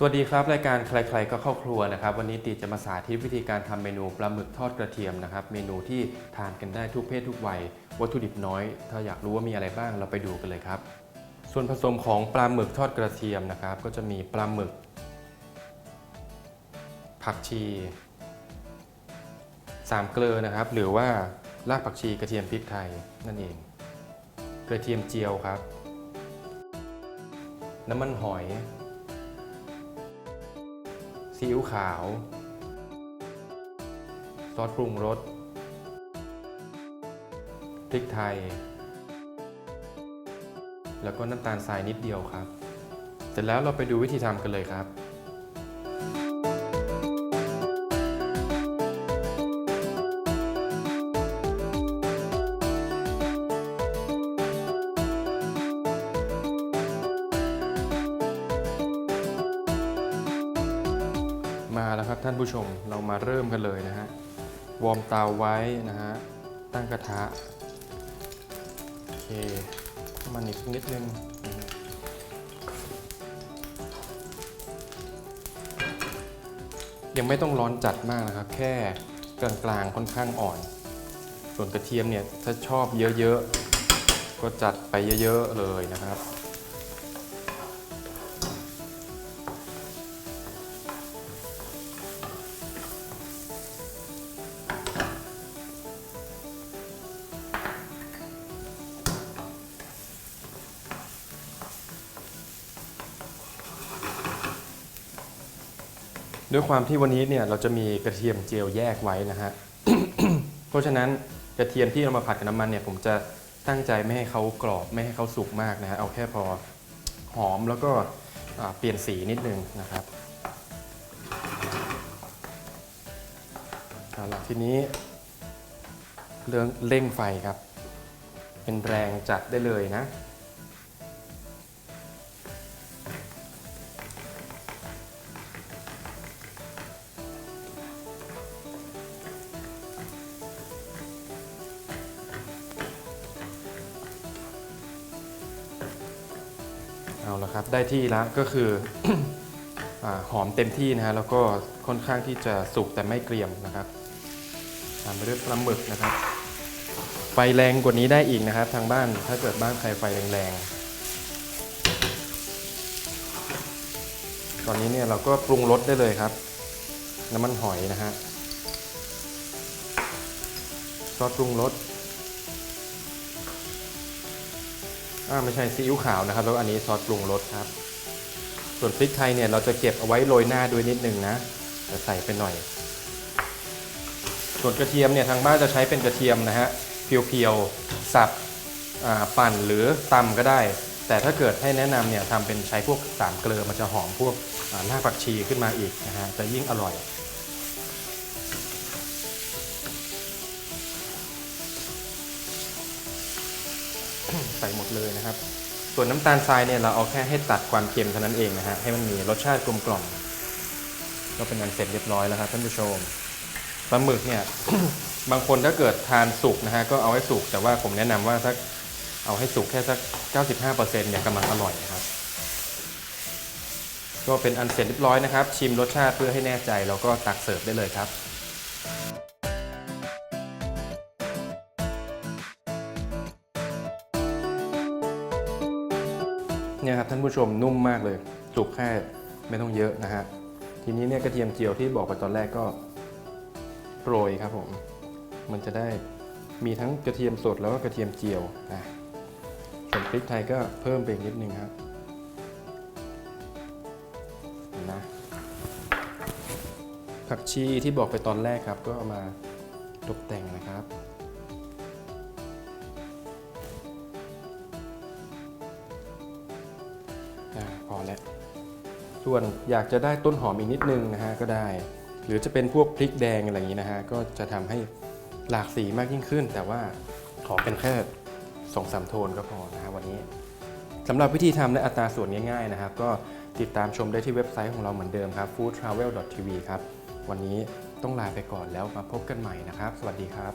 สวัสดีครับ รายการใครๆก็เข้าครัวนะครับ วันนี้ตีจะมาสาธิตวิธีการทำเมนูปลาหมึกทอดกระเทียมนะครับ เมนูที่ทานกันได้ทุกเพศทุกวัย วัตถุดิบน้อย ถ้าอยากรู้ว่ามีอะไรบ้างเราไปดูกันเลยครับ ส่วนผสมของปลาหมึกทอดกระเทียมนะครับ ก็จะมีปลาหมึก ผักชีสามเกลือนะครับ หรือว่ารากผักชีกระเทียมพริกไทยนั่นเอง กระเทียมเจียวครับ น้ำมันหอย ซีอิ๊วขาว ซอสปรุงรส พริกไทย แล้วก็น้ำตาลทรายนิดเดียวครับ เสร็จแล้วเราไปดูวิธีทำกันเลยครับ แล้วครับท่านผู้ชมเรามาเริ่มกันเลยนะฮะวอร์มเตาไว้นะฮะตั้งกระทะโอเคมันอีกนิดนึงยังไม่ต้องร้อนจัดมากนะครับ แค่กลางๆค่อนข้างอ่อน ส่วนกระเทียมเนี่ยถ้าชอบเยอะๆ ก็จัดไปเยอะๆเลยนะครับ ด้วยความที่วันนี้เนี่ยเราจะมีกระเทียมเจียวแยกไว้นะฮะ เพราะฉะนั้นกระเทียมที่เรามาผัดกับน้ำมันเนี่ยผมจะตั้งใจไม่ให้เขากรอบไม่ให้เขาสุกมากนะฮะเอาแค่พอหอมแล้วก็เปลี่ยนสีนิดนึงนะครับเอาล่ะทีนี้เรื่องเร่งไฟครับ เป็นแรงจัดได้เลยนะ เอาละครับ ได้ที่แล้วก็คืออาหอมเต็มที่นะฮะแล้วก็ค่อนข้างที่จะสุกแต่ไม่เกรียมนะครับตามไปด้วยปลาหมึกนะครับ ไฟแรงกว่านี้ได้อีกนะครับ ทางบ้านถ้าเกิดบ้านใครไฟแรงๆตอนนี้เนี่ยเราก็ปรุงรสได้เลยครับ น้ำมันหอยนะฮะซอสปรุงรส อ่าไม่ใช่ซีอิ๊วขาวนะครับ แล้วอันนี้ซอสปรุงรสครับ ส่วนพริกไทยเนี่ยเราจะเก็บเอาไว้โรยหน้าด้วยนิดนึงนะแต่ใส่ไปหน่อย ส่วนกระเทียมเนี่ยทางบ้านจะใช้เป็นกระเทียมนะฮะเพียวๆสับอ่าปั่นหรือตำก็ได้ แต่ถ้าเกิดให้แนะนำเนี่ยทำเป็นใช้พวกสามเกลือมันจะหอมพวกอ่าราผักชีขึ้นมาอีกนะฮะจะยิ่งอร่อย ใส่หมดเลยนะครับ ส่วนน้ำตาลทรายเนี่ยเราเอาแค่ให้ตัดความเค็มเท่านั้นเองนะฮะให้มันมีรสชาติกลมกล่อมก็เป็นอันเสร็จเรียบร้อยแล้วครับท่านผู้ชมปลาหมึกเนี่ยบางคนถ้าเกิดทานสุกนะฮะก็เอาให้สุกแต่ว่าผมแนะนำว่าสักเอาให้สุกแค่สัก 95%เนี่ยกำลังอร่อยนะครับ ก็เป็นอันเสร็จเรียบร้อยนะครับ ชิมรสชาติเพื่อให้แน่ใจแล้วก็ตักเสิร์ฟได้เลยครับ เนี่ยครับท่านผู้ชมนุ่มมากเลยสุกแค่ไม่ต้องเยอะนะฮะทีนี้เนี่ยกระเทียมเจียวที่บอกไปตอนแรกก็โปรยครับผมมันจะได้มีทั้งกระเทียมสดแล้วก็กระเทียมเจียวนะส่วนพริกไทยก็เพิ่มไปอีกนิดนึงครับนะผักชีที่บอกไปตอนแรกครับก็เอามาตกแต่งนะครับ อ่าพอแล้ว ส่วนอยากจะได้ต้นหอมอีกนิดนึงนะฮะก็ได้ หรือจะเป็นพวกพริกแดงอะไรอย่างนี้นะฮะก็จะทำให้หลากสีมากยิ่งขึ้น แต่ว่าขอเป็นแค่สองสามโทนก็พอนะฮะวันนี้สำหรับวิธีทำและอัตราส่วนง่ายๆนะครับ ก็ติดตามชมได้ที่เว็บไซต์ของเราเหมือนเดิมครับ foodtravel.tv ครับ วันนี้ต้องลาไปก่อนแล้วมาพบกันใหม่นะครับ สวัสดีครับ